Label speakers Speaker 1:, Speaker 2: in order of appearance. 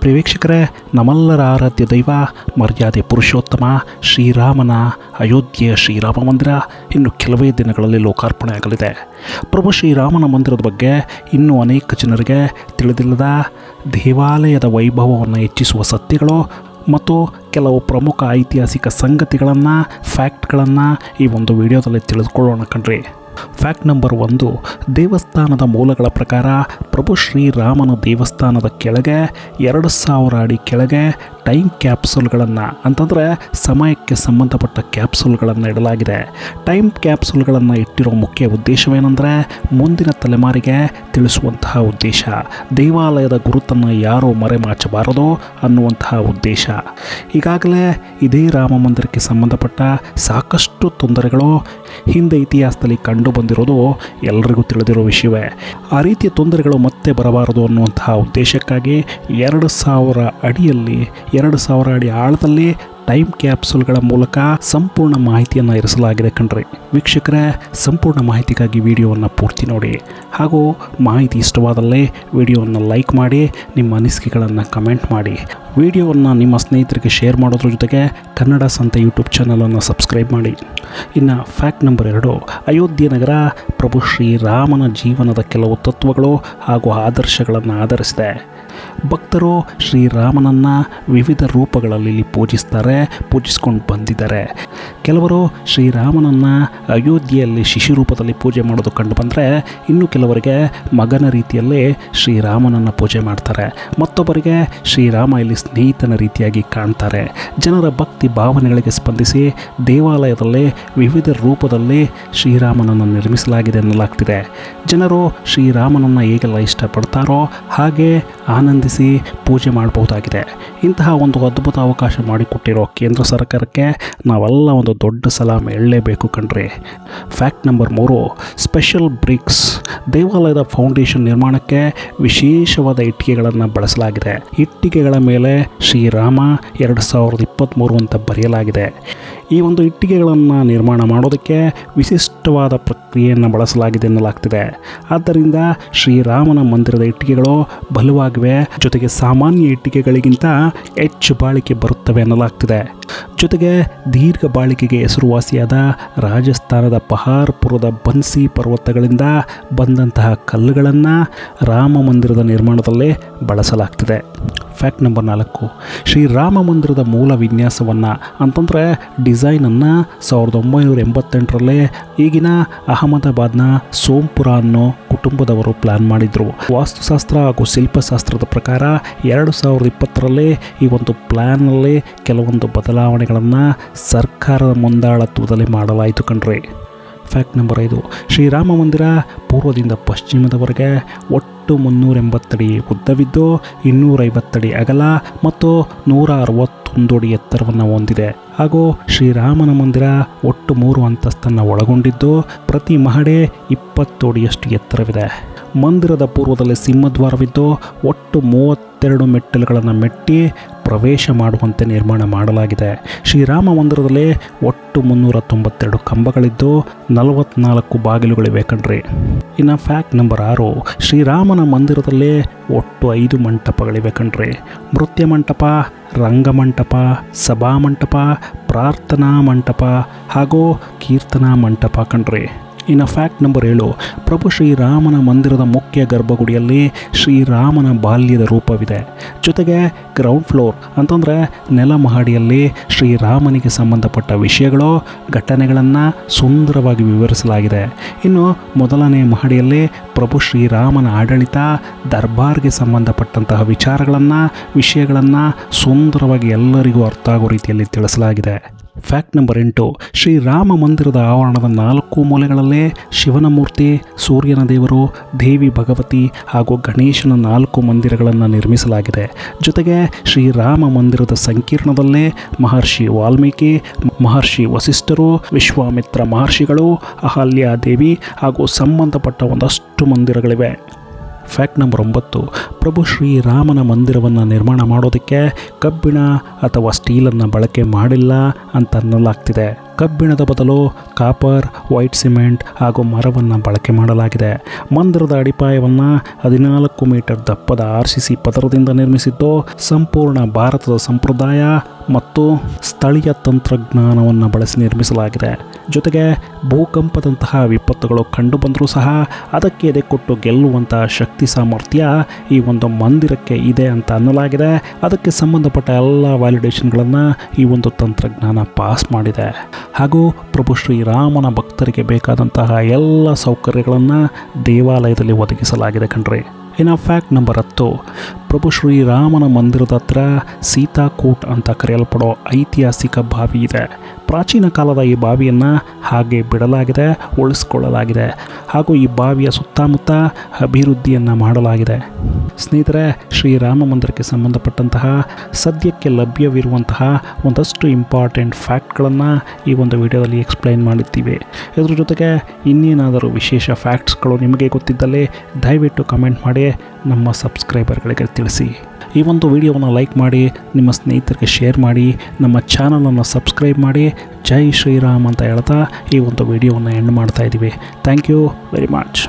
Speaker 1: ಪ್ರಿವೀಕ್ಷಕರೇ ನಮಲ್ಲರ ಆರಾಧ್ಯ ದೈವ, ಮರ್ಯಾದೆ ಪುರುಷೋತ್ತಮ, ಶ್ರೀರಾಮನ ಅಯೋಧ್ಯೆಯ ಶ್ರೀರಾಮ ಮಂದಿರ ಇನ್ನು ಕೆಲವೇ ದಿನಗಳಲ್ಲಿ ಲೋಕಾರ್ಪಣೆ ಆಗಲಿದೆ ಪ್ರಭು ಶ್ರೀರಾಮನ ಮಂದಿರದ ಬಗ್ಗೆ ಇನ್ನೂ ಅನೇಕ ಜನರಿಗೆ ತಿಳಿದಿಲ್ಲದ ದೇವಾಲಯದ ವೈಭವವನ್ನು ಹೆಚ್ಚಿಸುವ ಸತ್ಯಗಳು ಮತ್ತು ಕೆಲವು ಪ್ರಮುಖ ಐತಿಹಾಸಿಕ ಸಂಗತಿಗಳನ್ನು, ಫ್ಯಾಕ್ಟ್ಗಳನ್ನು ಈ ಒಂದು ವಿಡಿಯೋದಲ್ಲಿ ತಿಳಿದುಕೊಳ್ಳೋಣ ಕಣ್ರಿ. ಫ್ಯಾಕ್ಟ್ ನಂಬರ್ ಒಂದು, ದೇವಸ್ಥಾನದ ಮೂಲಗಳ ಪ್ರಕಾರ ಪ್ರಭು ಶ್ರೀರಾಮನ ದೇವಸ್ಥಾನದ ಕೆಳಗೆ, ಎರಡು ಸಾವಿರ ಅಡಿ ಕೆಳಗೆ ಟೈಮ್ ಕ್ಯಾಪ್ಸುಲ್ಗಳನ್ನು, ಅಂತಂದರೆ ಸಮಯಕ್ಕೆ ಸಂಬಂಧಪಟ್ಟ ಕ್ಯಾಪ್ಸುಲ್ಗಳನ್ನು ಇಡಲಾಗಿದೆ. ಟೈಮ್ ಕ್ಯಾಪ್ಸುಲ್ಗಳನ್ನು ಇಟ್ಟಿರೋ ಮುಖ್ಯ ಉದ್ದೇಶವೇನೆಂದರೆ ಮುಂದಿನ ತಲೆಮಾರಿಗೆ ತಿಳಿಸುವಂತಹ ಉದ್ದೇಶ. ದೇವಾಲಯದ ಗುರುತನ್ನು ಯಾರೂ ಮರೆಮಾಚಬಾರದು ಅನ್ನುವಂತಹ ಉದ್ದೇಶ. ಈಗಾಗಲೇ ಇದೇ ರಾಮ ಮಂದಿರಕ್ಕೆ ಸಂಬಂಧಪಟ್ಟ ಸಾಕಷ್ಟು ತೊಂದರೆಗಳು ಹಿಂದೆ ಇತಿಹಾಸದಲ್ಲಿ ಕಂಡು ಬಂದಿರೋದು ಎಲ್ಲರಿಗೂ ತಿಳಿದಿರೋ ವಿಷಯವೇ. ಆ ರೀತಿಯ ತೊಂದರೆಗಳು ಮತ್ತೆ ಬರಬಾರದು ಅನ್ನುವಂತಹ ಉದ್ದೇಶಕ್ಕಾಗಿ ಎರಡು ಸಾವಿರ ಅಡಿಯಲ್ಲಿ, ಎರಡು ಸಾವಿರ ಅಡಿ ಆಳದಲ್ಲಿ ಟೈಮ್ ಕ್ಯಾಪ್ಸೂಲ್ಗಳ ಮೂಲಕ ಸಂಪೂರ್ಣ ಮಾಹಿತಿಯನ್ನು ಇರಿಸಲಾಗಿದೆ ಕಣ್ರಿ. ವೀಕ್ಷಕರೇ, ಸಂಪೂರ್ಣ ಮಾಹಿತಿಗಾಗಿ ವಿಡಿಯೋವನ್ನು ಪೂರ್ತಿ ನೋಡಿ. ಹಾಗೂ ಮಾಹಿತಿ ಇಷ್ಟವಾದಲ್ಲಿ ವಿಡಿಯೋವನ್ನು ಲೈಕ್ ಮಾಡಿ, ನಿಮ್ಮ ಅನಿಸಿಕೆಗಳನ್ನು ಕಮೆಂಟ್ ಮಾಡಿ. ವಿಡಿಯೋವನ್ನು ನಿಮ್ಮ ಸ್ನೇಹಿತರಿಗೆ ಶೇರ್ ಮಾಡೋದ್ರ ಜೊತೆಗೆ ಕನ್ನಡ ಸಂತೆ ಯೂಟ್ಯೂಬ್ ಚಾನಲನ್ನು ಸಬ್ಸ್ಕ್ರೈಬ್ ಮಾಡಿ. ಇನ್ನು ಫ್ಯಾಕ್ಟ್ ನಂಬರ್ ಎರಡು, ಅಯೋಧ್ಯೆ ನಗರ ಪ್ರಭು ಶ್ರೀರಾಮನ ಜೀವನದ ಕೆಲವು ತತ್ವಗಳು ಹಾಗೂ ಆದರ್ಶಗಳನ್ನು ಆಧರಿಸಿದೆ. ಭಕ್ತರು ಶ್ರೀರಾಮನನ್ನು ವಿವಿಧ ರೂಪಗಳಲ್ಲಿ ಇಲ್ಲಿ ಪೂಜಿಸ್ತಾರೆ, ಪೂಜಿಸ್ಕೊಂಡು ಬಂದಿದ್ದಾರೆ. ಕೆಲವರು ಶ್ರೀರಾಮನನ್ನು ಅಯೋಧ್ಯೆಯಲ್ಲಿ ಶಿಶು ರೂಪದಲ್ಲಿ ಪೂಜೆ ಮಾಡೋದು ಕಂಡು ಬಂದರೆ ಇನ್ನು ಕೆಲವರಿಗೆ ಮಗನ ರೀತಿಯಲ್ಲಿ ಶ್ರೀರಾಮನನ್ನು ಪೂಜೆ ಮಾಡ್ತಾರೆ. ಮತ್ತೊಬ್ಬರಿಗೆ ಶ್ರೀರಾಮ ಇಲ್ಲಿ ಸ್ನೇಹಿತನ ರೀತಿಯಾಗಿ ಕಾಣ್ತಾರೆ. ಜನರ ಭಕ್ತಿ ಭಾವನೆಗಳಿಗೆ ಸ್ಪಂದಿಸಿ ದೇವಾಲಯದಲ್ಲಿ, ವಿವಿಧ ರೂಪದಲ್ಲಿ ಶ್ರೀರಾಮನನ್ನು ನಿರ್ಮಿಸಲಾಗಿದೆ ಎನ್ನಲಾಗ್ತಿದೆ. ಜನರು ಶ್ರೀರಾಮನನ್ನು ಹೇಗೆಲ್ಲ ಇಷ್ಟಪಡ್ತಾರೋ ಹಾಗೆ ಆನಂದಿಸಿ ಪೂಜೆ ಮಾಡಬಹುದಾಗಿದೆ. ಇಂತಹ ಒಂದು ಅದ್ಭುತ ಅವಕಾಶ ಮಾಡಿಕೊಟ್ಟಿರೋ ಕೇಂದ್ರ ಸರ್ಕಾರಕ್ಕೆ ನಾವೆಲ್ಲ ಒಂದು ದೊಡ್ಡ ಸಲಾಮ್ ಹೇಳಲೇಬೇಕು ಕಣ್ರಿ. ಫ್ಯಾಕ್ಟ್ ನಂಬರ್ ಮೂರು, ಸ್ಪೆಷಲ್ ಬ್ರಿಕ್ಸ್ ದೇವಾಲಯದ ಫೌಂಡೇಶನ್ ನಿರ್ಮಾಣಕ್ಕೆ ವಿಶೇಷವಾದ ಇಟ್ಟಿಗೆಗಳನ್ನು ಬಳಸಲಾಗಿದೆ. ಇಟ್ಟಿಗೆಗಳ ಮೇಲೆ ಶ್ರೀರಾಮ ಎರಡು ಸಾವಿರದ ಇಪ್ಪತ್ತ್ಮೂರು ಅಂತ ಬರೆಯಲಾಗಿದೆ. ಈ ಒಂದು ಇಟ್ಟಿಗೆಗಳನ್ನು ನಿರ್ಮಾಣ ಮಾಡೋದಕ್ಕೆ ವಿಶಿಷ್ಟವಾದ ಪ್ರಕ್ರಿಯೆಯನ್ನು ಬಳಸಲಾಗಿದೆ ಎನ್ನಲಾಗ್ತಿದೆ. ಆದ್ದರಿಂದ ಶ್ರೀರಾಮನ ಮಂದಿರದ ಇಟ್ಟಿಗೆಗಳು ಬಲವಾಗಿವೆ. ಜೊತೆಗೆ ಸಾಮಾನ್ಯ ಇಟ್ಟಿಗೆಗಳಿಗಿಂತ ಹೆಚ್ಚು ಬಾಳಿಕೆ ಬರುತ್ತವೆ ಎನ್ನಲಾಗ್ತಿದೆ. ಜೊತೆಗೆ ದೀರ್ಘ ಬಾಳಿಕೆಗೆ ಹೆಸರುವಾಸಿಯಾದ ರಾಜಸ್ಥಾನದ ಪಹಾರ್ಪುರದ ಬನ್ಸಿ ಪರ್ವತಗಳಿಂದ ಬಂದಂತಹ ಕಲ್ಲುಗಳನ್ನು ರಾಮ ಮಂದಿರದ ನಿರ್ಮಾಣದಲ್ಲಿ ಬಳಸಲಾಗ್ತಿದೆ. ಫ್ಯಾಕ್ಟ್ ನಂಬರ್ ನಾಲ್ಕು. ಶ್ರೀರಾಮ ಮಂದಿರದ ಮೂಲ ವಿನ್ಯಾಸವನ್ನು, ಅಂತಂದರೆ ಡಿಸೈನನ್ನು ಸಾವಿರದ ಒಂಬೈನೂರ ಎಂಬತ್ತೆಂಟರಲ್ಲೇ ಈಗಿನ ಅಹಮದಾಬಾದ್ನ ಸೋಂಪುರ ಅನ್ನೋ ಕುಟುಂಬದವರು ಪ್ಲ್ಯಾನ್ ಮಾಡಿದರು. ವಾಸ್ತುಶಾಸ್ತ್ರ ಹಾಗೂ ಶಿಲ್ಪಶಾಸ್ತ್ರದ ಪ್ರಕಾರ ಎರಡು ಸಾವಿರದ ಇಪ್ಪತ್ತರಲ್ಲೇ ಈ ಒಂದು ಪ್ಲ್ಯಾನಲ್ಲೇ ಕೆಲವೊಂದು ಬದಲಾವಣೆಗಳನ್ನು ಸರ್ಕಾರದ ಮುಂದಾಳತ್ವದಲ್ಲಿ ಮಾಡಲಾಯಿತು ಕಣ್ರಿ. ಫ್ಯಾಕ್ಟ್ ನಂಬರ್ ಐದು. ಶ್ರೀರಾಮ ಮಂದಿರ ಪೂರ್ವದಿಂದ ಪಶ್ಚಿಮದವರೆಗೆ ಒಟ್ಟು ಮುನ್ನೂರ ಎಂಬತ್ತಡಿ ಉದ್ದವಿದ್ದು ಇನ್ನೂರೈವತ್ತಡಿ ಅಗಲ ಮತ್ತು ನೂರ ಅರವತ್ತೊಂದು ಅಡಿ ಎತ್ತರವನ್ನು ಹೊಂದಿದೆ. ಹಾಗೂ ಶ್ರೀರಾಮನ ಮಂದಿರ ಒಟ್ಟು ಮೂರು ಅಂತಸ್ತನ್ನು ಒಳಗೊಂಡಿದ್ದು, ಪ್ರತಿ ಮಹಡೆ ಇಪ್ಪತ್ತು ಅಡಿಯಷ್ಟು ಎತ್ತರವಿದೆ. ಮಂದಿರದ ಪೂರ್ವದಲ್ಲಿ ಸಿಂಹದ್ವಾರವಿದ್ದು ಒಟ್ಟು ಮೂವತ್ತೆರಡು ಮೆಟ್ಟಿಲುಗಳನ್ನು ಮೆಟ್ಟಿ ಪ್ರವೇಶ ಮಾಡುವಂತೆ ನಿರ್ಮಾಣ ಮಾಡಲಾಗಿದೆ. ಶ್ರೀರಾಮ ಮಂದಿರದಲ್ಲಿ ಒಟ್ಟು ಮುನ್ನೂರ ತೊಂಬತ್ತೆರಡು ಕಂಬಗಳಿದ್ದು ನಲವತ್ನಾಲ್ಕು ಬಾಗಿಲುಗಳಿವೆ ಕಣ್ರಿ. ಇನ್ನು ಫ್ಯಾಕ್ಟ್ ನಂಬರ್ ಆರು, ಶ್ರೀರಾಮನ ಮಂದಿರದಲ್ಲಿ ಒಟ್ಟು ಐದು ಮಂಟಪಗಳಿವೆ ಕಣ್ರಿ. ನೃತ್ಯ ಮಂಟಪ ರಂಗಮಂಟಪ ಸಭಾಮಂಟಪ ಪ್ರಾರ್ಥನಾ ಮಂಟಪ ಹಾಗೂ ಕೀರ್ತನಾ ಮಂಟಪ ಕಣ್ರಿ. ಇನ್ನು ಫ್ಯಾಕ್ಟ್ ನಂಬರ್ ಏಳು. ಪ್ರಭು ಶ್ರೀರಾಮನ ಮಂದಿರದ ಮುಖ್ಯ ಗರ್ಭಗುಡಿಯಲ್ಲಿ ಶ್ರೀರಾಮನ ಬಾಲ್ಯದ ರೂಪವಿದೆ. ಜೊತೆಗೆ ಗ್ರೌಂಡ್ ಫ್ಲೋರ್ ಅಂತಂದರೆ ನೆಲ ಮಹಡಿಯಲ್ಲಿ ಶ್ರೀರಾಮನಿಗೆ ಸಂಬಂಧಪಟ್ಟ ವಿಷಯಗಳು, ಘಟನೆಗಳನ್ನು ಸುಂದರವಾಗಿ ವಿವರಿಸಲಾಗಿದೆ. ಇನ್ನು ಮೊದಲನೇ ಮಹಡಿಯಲ್ಲಿ ಪ್ರಭು ಶ್ರೀರಾಮನ ಆಡಳಿತ, ದರ್ಬಾರ್ಗೆ ಸಂಬಂಧಪಟ್ಟಂತಹ ವಿಚಾರಗಳನ್ನು, ವಿಷಯಗಳನ್ನು ಸುಂದರವಾಗಿ ಎಲ್ಲರಿಗೂ ಅರ್ಥ ಆಗೋ ರೀತಿಯಲ್ಲಿ ತಿಳಿಸಲಾಗಿದೆ. ಫ್ಯಾಕ್ಟ್ ನಂಬರ್ ಎಂಟು ಶ್ರೀರಾಮ ಮಂದಿರದ ಆವರಣದ ನಾಲ್ಕು ಮೂಲೆಗಳಲ್ಲೇ ಶಿವನ ಮೂರ್ತಿ, ಸೂರ್ಯನ ದೇವರು, ದೇವಿ ಭಗವತಿ ಹಾಗೂ ಗಣೇಶನ ನಾಲ್ಕು ಮಂದಿರಗಳನ್ನು ನಿರ್ಮಿಸಲಾಗಿದೆ. ಜೊತೆಗೆ ಶ್ರೀರಾಮ ಮಂದಿರದ ಸಂಕೀರ್ಣದಲ್ಲೇ ಮಹರ್ಷಿ ವಾಲ್ಮೀಕಿ, ಮಹರ್ಷಿ ವಸಿಷ್ಠರು, ವಿಶ್ವಾಮಿತ್ರ ಮಹರ್ಷಿಗಳು, ಅಹಲ್ಯ ದೇವಿ ಹಾಗೂ ಸಂಬಂಧಪಟ್ಟ ಒಂದಷ್ಟು ಮಂದಿರಗಳಿವೆ. ಫ್ಯಾಕ್ಟ್ ನಂಬರ್ ಒಂಬತ್ತು. ಪ್ರಭು ಶ್ರೀರಾಮನ ಮಂದಿರವನ್ನು ನಿರ್ಮಾಣ ಮಾಡೋದಕ್ಕೆ ಕಬ್ಬಿಣ ಅಥವಾ ಸ್ಟೀಲನ್ನು ಬಳಕೆ ಮಾಡಿಲ್ಲ ಅಂತ ಅನ್ನಲಾಗ್ತಿದೆ. ಕಬ್ಬಿಣದ ಬದಲು ಕಾಪರ್, ವೈಟ್ ಸಿಮೆಂಟ್ ಹಾಗೂ ಮರವನ್ನು ಬಳಕೆ ಮಾಡಲಾಗಿದೆ. ಮಂದಿರದ ಅಡಿಪಾಯವನ್ನು ಹದಿನಾಲ್ಕು ಮೀಟರ್ ದಪ್ಪದ ಆರ್ ಸಿ ಸಿ ಪದರದಿಂದ ನಿರ್ಮಿಸಿದ್ದು ಸಂಪೂರ್ಣ ಭಾರತದ ಸಂಪ್ರದಾಯ ಮತ್ತು ಸ್ಥಳೀಯ ತಂತ್ರಜ್ಞಾನವನ್ನು ಬಳಸಿ ನಿರ್ಮಿಸಲಾಗಿದೆ. ಜೊತೆಗೆ ಭೂಕಂಪದಂತಹ ವಿಪತ್ತುಗಳು ಕಂಡುಬಂದರೂ ಸಹ ಅದಕ್ಕೆ ಎದೆ ಕೊಟ್ಟು ಗೆಲ್ಲುವಂತಹ ಶಕ್ತಿ ಸಾಮರ್ಥ್ಯ ಈ ಒಂದು ಮಂದಿರಕ್ಕೆ ಇದೆ ಅಂತ ಅನ್ನಲಾಗಿದೆ. ಅದಕ್ಕೆ ಸಂಬಂಧಪಟ್ಟ ಎಲ್ಲ ವ್ಯಾಲಿಡೇಷನ್ಗಳನ್ನು ಈ ಒಂದು ತಂತ್ರಜ್ಞಾನ ಪಾಸ್ ಮಾಡಿದೆ. ಹಾಗೂ ಪ್ರಭು ಶ್ರೀರಾಮನ ಭಕ್ತರಿಗೆ ಬೇಕಾದಂತಹ ಎಲ್ಲ ಸೌಕರ್ಯಗಳನ್ನು ದೇವಾಲಯದಲ್ಲಿ ಒದಗಿಸಲಾಗಿದೆ ಕಣ್ರಿ. ಇನ್ನು ಫ್ಯಾಕ್ಟ್ ನಂಬರ್ ಹತ್ತು ಪ್ರಭು ಶ್ರೀರಾಮನ ಮಂದಿರದ ಹತ್ರ ಸೀತಾಕೂಟ್ ಅಂತ ಕರೆಯಲ್ಪಡೋ ಐತಿಹಾಸಿಕ ಬಾವಿ ಇದೆ ಪ್ರಾಚೀನ ಕಾಲದ ಈ ಬಾವಿಯನ್ನು ಹಾಗೆ ಬಿಡಲಾಗಿದೆ ಉಳಿಸ್ಕೊಳ್ಳಲಾಗಿದೆ ಹಾಗೂ ಈ ಬಾವಿಯ ಸುತ್ತಮುತ್ತ ಅಭಿವೃದ್ಧಿಯನ್ನು ಮಾಡಲಾಗಿದೆ ಸ್ನೇಹಿತರೆ, ಶ್ರೀರಾಮ ಮಂದಿರಕ್ಕೆ ಸಂಬಂಧಪಟ್ಟಂತಹ ಸದ್ಯಕ್ಕೆ ಲಭ್ಯವಿರುವಂತಹ ಒಂದಷ್ಟು ಇಂಪಾರ್ಟೆಂಟ್ ಫ್ಯಾಕ್ಟ್ಗಳನ್ನು ಈ ಒಂದು ವಿಡಿಯೋದಲ್ಲಿ ಎಕ್ಸ್ಪ್ಲೈನ್ ಮಾಡಿದ್ದೀವಿ ಇದ್ರ ಜೊತೆಗೆ ಇನ್ನೇನಾದರೂ ವಿಶೇಷ ಫ್ಯಾಕ್ಟ್ಸ್ಗಳು ನಿಮಗೆ ಗೊತ್ತಿದ್ದಲ್ಲಿ ದಯವಿಟ್ಟು ಕಮೆಂಟ್ ಮಾಡಿ, ನಮ್ಮ ಸಬ್ಸ್ಕ್ರೈಬರ್ಗಳಿಗೆ ತಿಳಿಸಿ. ಈ ಒಂದು ವಿಡಿಯೋವನ್ನು ಲೈಕ್ ಮಾಡಿ, ನಿಮ್ಮ ಸ್ನೇಹಿತರಿಗೆ ಶೇರ್ ಮಾಡಿ, ನಮ್ಮ ಚಾನಲನ್ನು ಸಬ್ಸ್ಕ್ರೈಬ್ ಮಾಡಿ, ಜೈ ಶ್ರೀರಾಮ್ ಅಂತ ಹೇಳ್ತಾ ಈ ಒಂದು ವಿಡಿಯೋವನ್ನು ಎಂಡ್ ಮಾಡ್ತಾ ಇದ್ದೀವಿ ಥ್ಯಾಂಕ್ ಯು ವೆರಿ ಮಚ್.